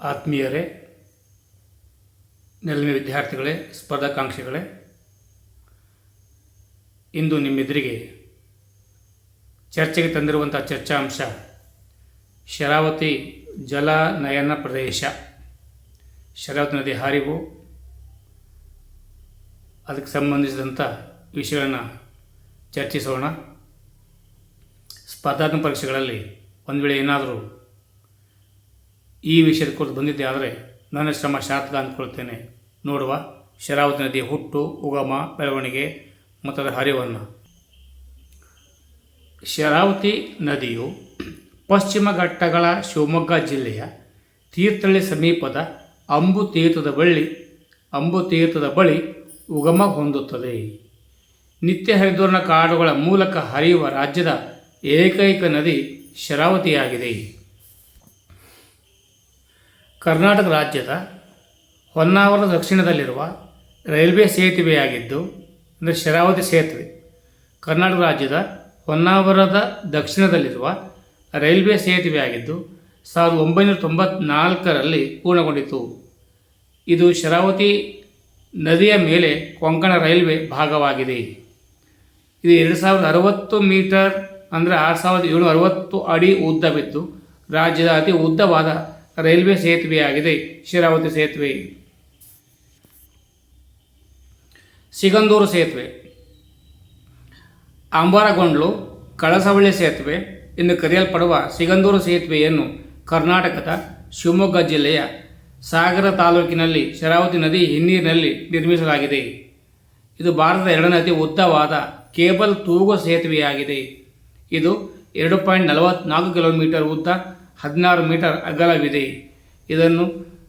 ಆತ್ಮೀಯರೇ ನೆಲಮೆ ವಿದ್ಯಾರ್ಥಿಗಳೇ, ಸ್ಪರ್ಧಾಕಾಂಕ್ಷಿಗಳೇ, ಇಂದು ನಿಮ್ಮೆದುರಿಗೆ ಚರ್ಚೆಗೆ ತಂದಿರುವಂಥ ಚರ್ಚಾಂಶ ಶರಾವತಿ ಜಲಾನಯನ ಪ್ರದೇಶ. ಶರಾವತಿ ನದಿ ಹರಿವು. ಅದಕ್ಕೆ ಸಂಬಂಧಿಸಿದಂಥ ವಿಷಯಗಳನ್ನು ಚರ್ಚಿಸೋಣ. ಸ್ಪರ್ಧಾತ್ಮಕ ಪರೀಕ್ಷೆಗಳಲ್ಲಿ ಒಂದು ವೇಳೆ ಏನಾದರೂ ಈ ವಿಷಯದ ಕುರಿತು ಬಂದಿದ್ದೆ ಆದರೆ ನನ್ನ ಶ್ರಮ ಶಾರ್ಥಕ ಅಂದ್ಕೊಳ್ತೇನೆ. ನೋಡುವ. ಶರಾವತಿ ನದಿಯ ಹುಟ್ಟು, ಉಗಮ, ಬೆಳವಣಿಗೆ ಮತ್ತು ಅದರ ಹರಿವನ್ನು. ಶರಾವತಿ ನದಿಯು ಪಶ್ಚಿಮ ಘಟ್ಟಗಳ ಶಿವಮೊಗ್ಗ ಜಿಲ್ಲೆಯ ತೀರ್ಥಹಳ್ಳಿ ಸಮೀಪದ ಅಂಬು ತೀರ್ಥದ ಬಳಿ ಅಂಬು ತೀರ್ಥದ ಬಳಿ ಉಗಮ ಹೊಂದುತ್ತದೆ. ನಿತ್ಯ ಹರಿದ್ವರ್ಣ ಕಾಡುಗಳ ಮೂಲಕ ಹರಿಯುವ ರಾಜ್ಯದ ಏಕೈಕ ನದಿ ಶರಾವತಿಯಾಗಿದೆ. ಕರ್ನಾಟಕ ರಾಜ್ಯದ ಹೊನ್ನಾವರದ ದಕ್ಷಿಣದಲ್ಲಿರುವ ರೈಲ್ವೆ ಸೇತುವೆಯಾಗಿದ್ದು, ಅಂದರೆ ಶರಾವತಿ ಸೇತುವೆ, ಕರ್ನಾಟಕ ರಾಜ್ಯದ ಹೊನ್ನಾವರದ ದಕ್ಷಿಣದಲ್ಲಿರುವ ರೈಲ್ವೆ ಸೇತುವೆಯಾಗಿದ್ದು, ಸಾವಿರದ ಒಂಬೈನೂರ ತೊಂಬತ್ನಾಲ್ಕರಲ್ಲಿ ಪೂರ್ಣಗೊಂಡಿತು ಇದು ಶರಾವತಿ ನದಿಯ ಮೇಲೆ ಕೊಂಕಣ ರೈಲ್ವೆ ಭಾಗವಾಗಿದೆ. ಇದು ಎರಡು ಸಾವಿರದ ಅರವತ್ತು ಮೀಟರ್ ಅಂದರೆ ಆರು ಸಾವಿರದ ಏಳ್ನೂರ ಅರವತ್ತು ಅಡಿ ಉದ್ದವಿದ್ದು ರಾಜ್ಯದ ಅತಿ ಉದ್ದವಾದ ರೈಲ್ವೆ ಸೇತುವೆಯಾಗಿದೆ ಶಿರಾವತಿ ಸೇತುವೆ. ಸಿಗಂದೂರು ಸೇತುವೆ. ಅಂಬಾರಗೊಂಡ್ಲು, ಕಳಸವಳ್ಳಿ ಸೇತುವೆ ಎಂದು ಕರೆಯಲ್ಪಡುವ ಸಿಗಂದೂರು ಸೇತುವೆಯನ್ನು ಕರ್ನಾಟಕದ ಶಿವಮೊಗ್ಗ ಜಿಲ್ಲೆಯ ಸಾಗರ ತಾಲೂಕಿನಲ್ಲಿ ಶರಾವತಿ ನದಿ ಹಿನ್ನೀರಿನಲ್ಲಿ ನಿರ್ಮಿಸಲಾಗಿದೆ. ಇದು ಭಾರತದ ಎರಡನೇ ಅತಿ ಉದ್ದವಾದ ಕೇಬಲ್ ತೂಗು ಸೇತುವೆಯಾಗಿದೆ. ಇದು ಎರಡು ಪಾಯಿಂಟ್ ನಲವತ್ನಾಲ್ಕು ಕಿಲೋಮೀಟರ್ ಉದ್ದ ಹದಿನಾರು ಮೀಟರ್ ಅಗಲವಿದೆ. ಇದನ್ನು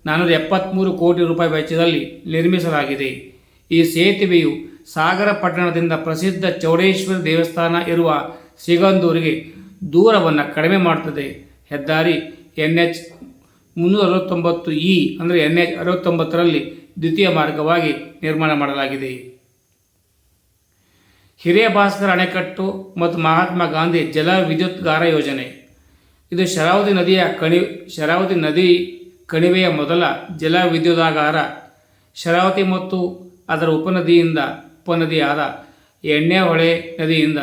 ನಾನ್ನೂರ ಎಪ್ಪತ್ತ್ಮೂರು ಕೋಟಿ ರೂಪಾಯಿ ವೆಚ್ಚದಲ್ಲಿ ನಿರ್ಮಿಸಲಾಗಿದೆ. ಈ ಸೇತುವೆಯು ಸಾಗರ ಪಟ್ಟಣದಿಂದ ಪ್ರಸಿದ್ಧ ಚೌಡೇಶ್ವರಿ ದೇವಸ್ಥಾನ ಇರುವ ಸಿಗಂದೂರಿಗೆ ದೂರವನ್ನು ಕಡಿಮೆ ಮಾಡುತ್ತದೆ ಹೆದ್ದಾರಿ ಎನ್ ಎಚ್ ಮುನ್ನೂರ ಅರವತ್ತೊಂಬತ್ತು ಇ ಅಂದರೆ ಎನ್ ಎಚ್ ಅರವತ್ತೊಂಬತ್ತರಲ್ಲಿ ದ್ವಿತೀಯ ಮಾರ್ಗವಾಗಿ ನಿರ್ಮಾಣ ಮಾಡಲಾಗಿದೆ. ಹಿರಿಯ ಭಾಸ್ಕರ ಅಣೆಕಟ್ಟು ಮತ್ತು ಮಹಾತ್ಮ ಗಾಂಧಿ ಜಲ ವಿದ್ಯುತ್ಗಾರ ಯೋಜನೆ. ಇದು ಶರಾವತಿ ನದಿಯ ಕಣಿ, ಶರಾವತಿ ನದಿ ಕಣಿವೆಯ ಮೊದಲ ಜಲ ವಿದ್ಯುದಾಗಾರ ಶರಾವತಿ ಮತ್ತು ಅದರ ಉಪನದಿಯಿಂದ ಉಪನದಿಯಾದ ಎಣ್ಣೆ ಹೊಳೆ ನದಿಯಿಂದ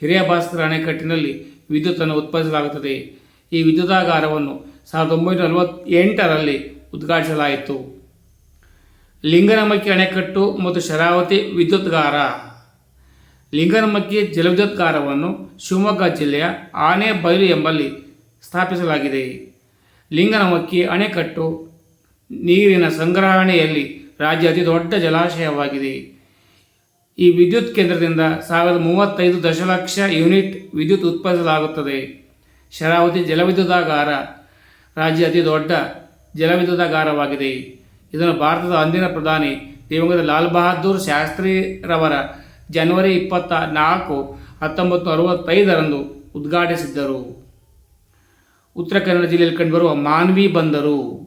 ಹಿರಿಯ ಭಾಸ್ಕರ ಅಣೆಕಟ್ಟಿನಲ್ಲಿ ವಿದ್ಯುತ್ತನ್ನು ಉತ್ಪಾದಿಸಲಾಗುತ್ತದೆ. ಈ ವಿದ್ಯುದಾಗಾರವನ್ನು ಸಾವಿರದ ಒಂಬೈನೂರ ನಲವತ್ತೆಂಟರಲ್ಲಿ ಉದ್ಘಾಟಿಸಲಾಯಿತು. ಲಿಂಗನಮಕ್ಕಿ ಅಣೆಕಟ್ಟು ಮತ್ತು ಶರಾವತಿ ವಿದ್ಯುತ್ಗಾರ. ಲಿಂಗನಮಕ್ಕಿ ಜಲವಿದ್ಯುತ್ಗಾರವನ್ನು ಶಿವಮೊಗ್ಗ ಜಿಲ್ಲೆಯ ಆನೆಬೈಲು ಎಂಬಲ್ಲಿ ಸ್ಥಾಪಿಸಲಾಗಿದೆ. ಲಿಂಗನಮಕ್ಕಿ ಅಣೆಕಟ್ಟು, ನೀರಿನ ಸಂಗ್ರಹಣೆಯಲ್ಲಿ ರಾಜ್ಯ ಅತಿ ದೊಡ್ಡ ಜಲಾಶಯವಾಗಿದೆ. ಈ ವಿದ್ಯುತ್ ಕೇಂದ್ರದಿಂದ ಸಾವಿರದ ಮೂವತ್ತೈದು ದಶಲಕ್ಷ ಯೂನಿಟ್ ವಿದ್ಯುತ್ ಉತ್ಪಾದಿಸಲಾಗುತ್ತದೆ. ಶರಾವತಿ ಜಲವಿದ್ಯುದಾಗಾರ ರಾಜ್ಯ ಅತಿ ದೊಡ್ಡ ಜಲವಿದ್ಯುದಾಗಾರವಾಗಿದೆ. ಇದನ್ನು ಭಾರತದ ಅಂದಿನ ಪ್ರಧಾನಿ ದಿವಂಗತ ಲಾಲ್ ಬಹದ್ದೂರ್ ಶಾಸ್ತ್ರಿರವರ ಜನವರಿ ಇಪ್ಪತ್ತ ನಾಲ್ಕು ಹತ್ತೊಂಬತ್ತು ಅರವತ್ತೈದರಂದು ಉದ್ಘಾಟಿಸಿದ್ದರು. ಉತ್ತರ ಕನ್ನಡ ಜಿಲ್ಲೆಯಲ್ಲಿ ಕಂಡುಬರುವ ಮಾನ್ವಿ ಬಂದರು.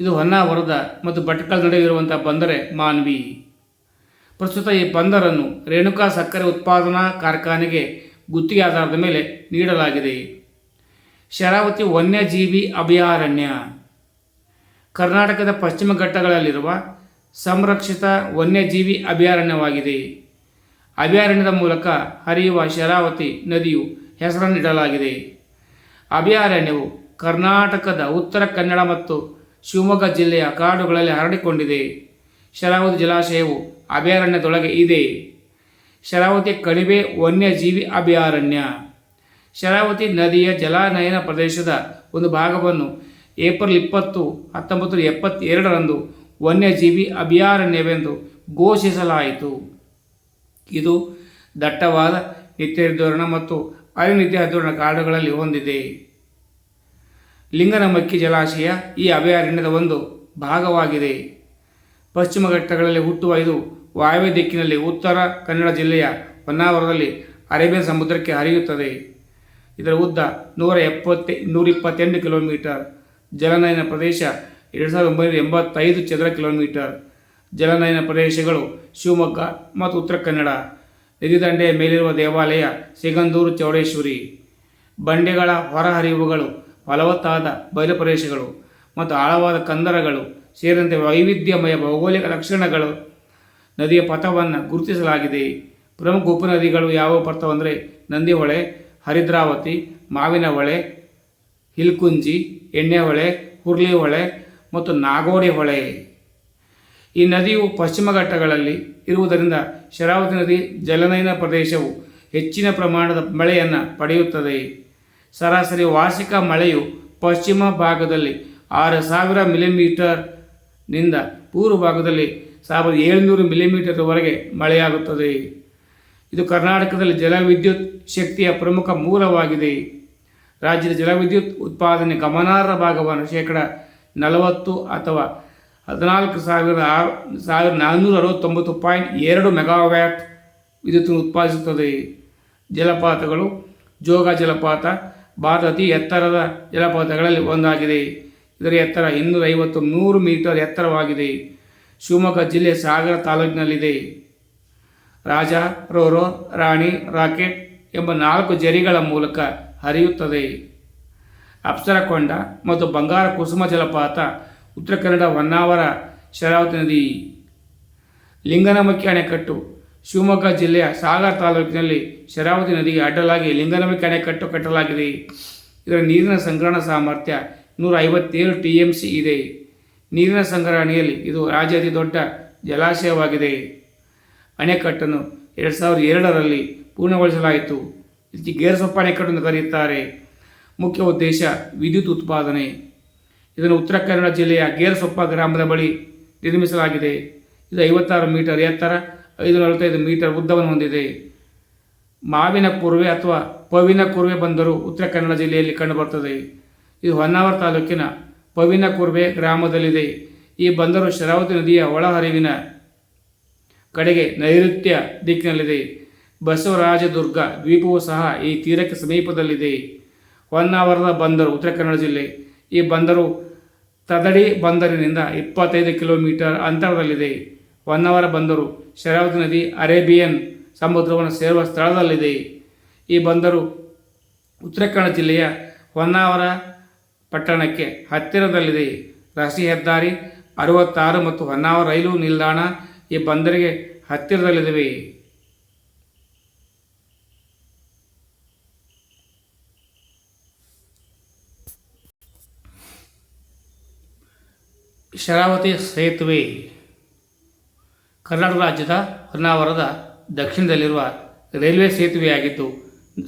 ಇದು ಹೊನ್ನಾವರದ ಮತ್ತು ಭಟ್ಕಳ ನಡುವೆ ಇರುವಂಥ ಬಂದರೆ ಮಾನ್ವಿ. ಪ್ರಸ್ತುತ ಈ ಬಂದರನ್ನು ರೇಣುಕಾ ಸಕ್ಕರೆ ಉತ್ಪಾದನಾ ಕಾರ್ಖಾನೆಗೆ ಗುತ್ತಿಗೆ ಆಧಾರದ ಮೇಲೆ ನೀಡಲಾಗಿದೆ. ಶರಾವತಿ ವನ್ಯಜೀವಿ ಅಭಯಾರಣ್ಯ. ಕರ್ನಾಟಕದ ಪಶ್ಚಿಮ ಘಟ್ಟಗಳಲ್ಲಿರುವ ಸಂರಕ್ಷಿತ ವನ್ಯಜೀವಿ ಅಭಯಾರಣ್ಯವಾಗಿದೆ. ಅಭಯಾರಣ್ಯದ ಮೂಲಕ ಹರಿಯುವ ಶರಾವತಿ ನದಿಯು ಹೆಸರನ್ನು ಇಡಲಾಗಿದೆ ಅಭಯಾರಣ್ಯವು ಕರ್ನಾಟಕದ ಉತ್ತರ ಕನ್ನಡ ಮತ್ತು ಶಿವಮೊಗ್ಗ ಜಿಲ್ಲೆಯ ಕಾಡುಗಳಲ್ಲಿ ಹರಡಿಕೊಂಡಿದೆ. ಶರಾವತಿ ಜಲಾಶಯವು ಅಭಯಾರಣ್ಯದೊಳಗೆ ಇದೆ. ಶರಾವತಿ ಕಣಿವೆ ವನ್ಯಜೀವಿ ಅಭಯಾರಣ್ಯ. ಶರಾವತಿ ನದಿಯ ಜಲಾನಯನ ಪ್ರದೇಶದ ಒಂದು ಭಾಗವನ್ನು ಏಪ್ರಿಲ್ ಇಪ್ಪತ್ತು, ಹತ್ತೊಂಬತ್ತು ಎಪ್ಪತ್ತೆರಡರಂದು ವನ್ಯಜೀವಿ ಅಭಯಾರಣ್ಯವೆಂದು ಘೋಷಿಸಲಾಯಿತು. ಇದು ದಟ್ಟವಾದ ನಿತ್ಯ ಧೋರಣ ಮತ್ತು ಅನಿತ್ಯ ಧೋರಣ ಕಾಡುಗಳಲ್ಲಿ ಹೊಂದಿದೆ. ಲಿಂಗನಮಕ್ಕಿ ಜಲಾಶಯ ಈ ಅಭಯಾರಣ್ಯದ ಒಂದು ಭಾಗವಾಗಿದೆ. ಪಶ್ಚಿಮ ಘಟ್ಟಗಳಲ್ಲಿ ಹುಟ್ಟುವ ಇದು ವಾಯವ್ಯ ದಿಕ್ಕಿನಲ್ಲಿ ಉತ್ತರ ಕನ್ನಡ ಜಿಲ್ಲೆಯ ಹೊನ್ನಾವರದಲ್ಲಿ ಅರೇಬಿಯನ್ ಸಮುದ್ರಕ್ಕೆ ಹರಿಯುತ್ತದೆ. ಇದರ ಉದ್ದ ನೂರ ಎಪ್ಪತ್ತೆ ನೂರ ಇಪ್ಪತ್ತೆಂಟು ಕಿಲೋಮೀಟರ್. ಜಲನಯನ ಪ್ರದೇಶ ಎರಡು ಸಾವಿರದ ಒಂಬೈನೂರ ಎಂಬತ್ತೈದು ಚದರ ಕಿಲೋಮೀಟರ್. ಜಲನಯನ ಪ್ರದೇಶಗಳು ಶಿವಮೊಗ್ಗ ಮತ್ತು ಉತ್ತರ ಕನ್ನಡ. ನದಿ ದಂಡೆಯ ಮೇಲಿರುವ ದೇವಾಲಯ ಸಿಗಂದೂರು ಚೌಡೇಶ್ವರಿ. ಬಂಡೆಗಳ ಹೊರಹರಿವುಗಳು, ಫಲವತ್ತಾದ ಬಯಲು ಪ್ರದೇಶಗಳು ಮತ್ತು ಆಳವಾದ ಕಂದರಗಳು ಸೇರಿದಂತೆ ವೈವಿಧ್ಯಮಯ ಭೌಗೋಳಿಕ ಲಕ್ಷಣಗಳು. ನದಿಯ ಪಥವನ್ನು ಗುರುತಿಸಲಾಗಿದೆ. ಪ್ರಮುಖ ಉಪನದಿಗಳು ಯಾವ ಪಥವೆಂದರೆ ನಂದಿಹೊಳೆ, ಹರಿದ್ರಾವತಿ ಮಾವಿನ ಹೊಳೆ ಹಿಲ್ಕುಂಜಿ, ಎಣ್ಣೆಹೊಳೆ ಹುರ್ಲಿ ಹೊಳೆ ಮತ್ತು ನಾಗೋಡಿ ಹೊಳೆ ಈ ನದಿಯು ಪಶ್ಚಿಮ ಘಟ್ಟಗಳಲ್ಲಿ ಇರುವುದರಿಂದ ಶರಾವತಿ ನದಿ ಜಲನಯನ ಪ್ರದೇಶವು ಹೆಚ್ಚಿನ ಪ್ರಮಾಣದ ಮಳೆಯನ್ನು ಪಡೆಯುತ್ತದೆ. ಸರಾಸರಿ ವಾರ್ಷಿಕ ಮಳೆಯು ಪಶ್ಚಿಮ ಭಾಗದಲ್ಲಿ ಆರು ಸಾವಿರ ಮಿಲಿಮೀಟರ್ನಿಂದ ಪೂರ್ವ ಭಾಗದಲ್ಲಿ ಸಾವಿರದ ಏಳುನೂರು ಮಿಲಿಮೀಟರ್ವರೆಗೆ ಮಳೆಯಾಗುತ್ತದೆ. ಇದು ಕರ್ನಾಟಕದಲ್ಲಿ ಜಲವಿದ್ಯುತ್ ಶಕ್ತಿಯ ಪ್ರಮುಖ ಮೂಲವಾಗಿದೆ. ರಾಜ್ಯದ ಜಲವಿದ್ಯುತ್ ಉತ್ಪಾದನೆ ಗಮನಾರ್ಹ ಭಾಗವನ್ನು ಶೇಕಡ ನಲವತ್ತು ಅಥವಾ ಹದಿನಾಲ್ಕು ಸಾವಿರದ ಆರು, ಸಾವಿರದ ನಾನ್ನೂರ ಅರವತ್ತೊಂಬತ್ತು ಪಾಯಿಂಟ್ ಎರಡು ಮೆಗಾವ್ಯಾಟ್ ವಿದ್ಯುತ್ ಉತ್ಪಾದಿಸುತ್ತದೆ. ಜಲಪಾತಗಳು, ಜೋಗ ಜಲಪಾತ, ಭಾರತ ಅತಿ ಎತ್ತರದ ಜಲಪಾತಗಳಲ್ಲಿ ಒಂದಾಗಿದೆ. ಇದರ ಎತ್ತರ ಇನ್ನೂರ ಐವತ್ತು ನೂರು ಮೀಟರ್ ಎತ್ತರವಾಗಿದೆ. ಶಿವಮೊಗ್ಗ ಜಿಲ್ಲೆ ಸಾಗರ ತಾಲೂಕಿನಲ್ಲಿದೆ. ರಾಜ, ರೋರೋ, ರಾಣಿ, ರಾಕೆಟ್ ಎಂಬ ನಾಲ್ಕು ಜರಿಗಳ ಮೂಲಕ ಹರಿಯುತ್ತದೆ. ಅಪ್ಸರಕೊಂಡ ಮತ್ತು ಬಂಗಾರ ಕುಸುಮ ಜಲಪಾತ ಉತ್ತರ ಕನ್ನಡ ಹೊನ್ನಾವರ ಶರಾವತಿ ನದಿ ಲಿಂಗನಮಕ್ಕಿ ಅಣೆಕಟ್ಟು ಶಿವಮೊಗ್ಗ ಜಿಲ್ಲೆಯ ಸಾಗರ ತಾಲೂಕಿನಲ್ಲಿ ಶರಾವತಿ ನದಿಗೆ ಅಡ್ಡಲಾಗಿ ಲಿಂಗನಮಕ್ಕಿ ಅಣೆಕಟ್ಟು ಕಟ್ಟಲಾಗಿದೆ. ಇದರ ನೀರಿನ ಸಂಗ್ರಹಣ ಸಾಮರ್ಥ್ಯ ನೂರ ಐವತ್ತೇಳು ಟಿ ಎಂ ಸಿ ಇದೆ. ನೀರಿನ ಸಂಗ್ರಹಣೆಯಲ್ಲಿ ಇದು ರಾಜ್ಯ ಅತಿ ದೊಡ್ಡ ಜಲಾಶಯವಾಗಿದೆ. ಅಣೆಕಟ್ಟನ್ನು ಎರಡು ಸಾವಿರದ ಎರಡರಲ್ಲಿ ಪೂರ್ಣಗೊಳಿಸಲಾಯಿತು. ಇದಕ್ಕೆ ಗೇರಸೊಪ್ಪ ಅಣೆಕಟ್ಟು ಎಂದು ಕರೆಯುತ್ತಾರೆ. ಮುಖ್ಯ ಉದ್ದೇಶ ವಿದ್ಯುತ್ ಉತ್ಪಾದನೆ. ಇದನ್ನು ಉತ್ತರ ಕನ್ನಡ ಜಿಲ್ಲೆಯ ಗೇರ್ಸೊಪ್ಪ ಗ್ರಾಮದ ಬಳಿ ನಿರ್ಮಿಸಲಾಗಿದೆ. ಇದು ಐವತ್ತಾರು ಮೀಟರ್ ಎತ್ತರ, ಐದು ನಲವತ್ತೈದು ಮೀಟರ್ ಉದ್ದವನ್ನು ಹೊಂದಿದೆ. ಮಾವಿನ ಕುರುವೆ ಅಥವಾ ಪವಿನ ಕುರುವೆ ಬಂದರು ಉತ್ತರ ಕನ್ನಡ ಜಿಲ್ಲೆಯಲ್ಲಿ ಕಂಡುಬರುತ್ತದೆ. ಇದು ಹೊನ್ನಾವರ ತಾಲೂಕಿನ ಪವಿನ ಕುರುವೆ ಗ್ರಾಮದಲ್ಲಿದೆ. ಈ ಬಂದರು ಶರಾವತಿ ನದಿಯ ಒಳಹರಿವಿನ ಕಡೆಗೆ ನೈಋತ್ಯ ದಿಕ್ಕಿನಲ್ಲಿದೆ. ಬಸವರಾಜದುರ್ಗ ದ್ವೀಪವು ಸಹ ಈ ತೀರಕ್ಕೆ ಸಮೀಪದಲ್ಲಿದೆ. ಹೊನ್ನಾವರದ ಬಂದರು, ಉತ್ತರ ಕನ್ನಡ ಜಿಲ್ಲೆ. ಈ ಬಂದರು ತದಡಿ ಬಂದರಿನಿಂದ ಇಪ್ಪತ್ತೈದು ಕಿಲೋಮೀಟರ್ ಅಂತರದಲ್ಲಿದೆ. ಹೊನ್ನಾವರ ಬಂದರು. ಶರಾವತಿ ನದಿ ಅರೇಬಿಯನ್ ಸಮುದ್ರವನ್ನು ಸೇರುವ ಸ್ಥಳದಲ್ಲಿದೆ. ಈ ಬಂದರು ಉತ್ತರ ಕನ್ನಡ ಜಿಲ್ಲೆಯ ಹೊನ್ನಾವರ ಪಟ್ಟಣಕ್ಕೆ ಹತ್ತಿರದಲ್ಲಿದೆ. ರಾಷ್ಟ್ರೀಯ ಹೆದ್ದಾರಿ ಅರವತ್ತಾರು ಮತ್ತು ಹೊನ್ನಾವರ ರೈಲು ನಿಲ್ದಾಣ ಈ ಬಂದರಿಗೆ ಹತ್ತಿರದಲ್ಲಿವೆ ಶರಾವತಿ ಸೇತುವೆ. ಕರ್ನಾಟಕ ರಾಜ್ಯದ ಹೊನ್ನಾವರದ ದಕ್ಷಿಣದಲ್ಲಿರುವ ರೈಲ್ವೆ ಸೇತುವೆಯಾಗಿದ್ದು,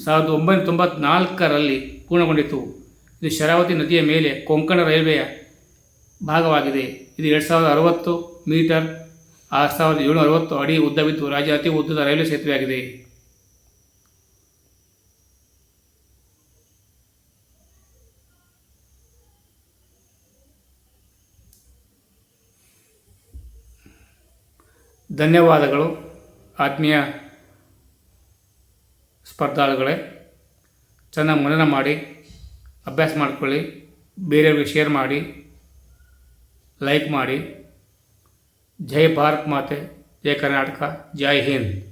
ಸಾವಿರದ ಒಂಬೈನೂರ ತೊಂಬತ್ನಾಲ್ಕರಲ್ಲಿ ಪೂರ್ಣಗೊಂಡಿತು ಇದು ಶರಾವತಿ ನದಿಯ ಮೇಲೆ ಕೊಂಕಣ ರೈಲ್ವೆಯ ಭಾಗವಾಗಿದೆ. ಇದು ಎರಡು ಸಾವಿರದ ಅರವತ್ತು ಮೀಟರ್, ಆರು ಸಾವಿರದ ಏಳ್ನೂರ ಅರವತ್ತು ಅಡಿ ಉದ್ದವಿದ್ದು ರಾಜ್ಯ ಅತಿ ಉದ್ದದ ರೈಲ್ವೆ ಸೇತುವೆಯಾಗಿದೆ. ಧನ್ಯವಾದಗಳು, ಆತ್ಮೀಯ ಸ್ಪರ್ಧಾಳುಗಳೇ. ಚೆನ್ನಾಗಿ ಮನನ ಮಾಡಿ, ಅಭ್ಯಾಸ ಮಾಡಿಕೊಳ್ಳಿ, ಬೇರೆಯವ್ರಿಗೆ ಶೇರ್ ಮಾಡಿ, ಲೈಕ್ ಮಾಡಿ. ಜೈ ಭಾರತ್ ಮಾತೆ, ಜೈ ಕರ್ನಾಟಕ, ಜೈ ಹಿಂದ್.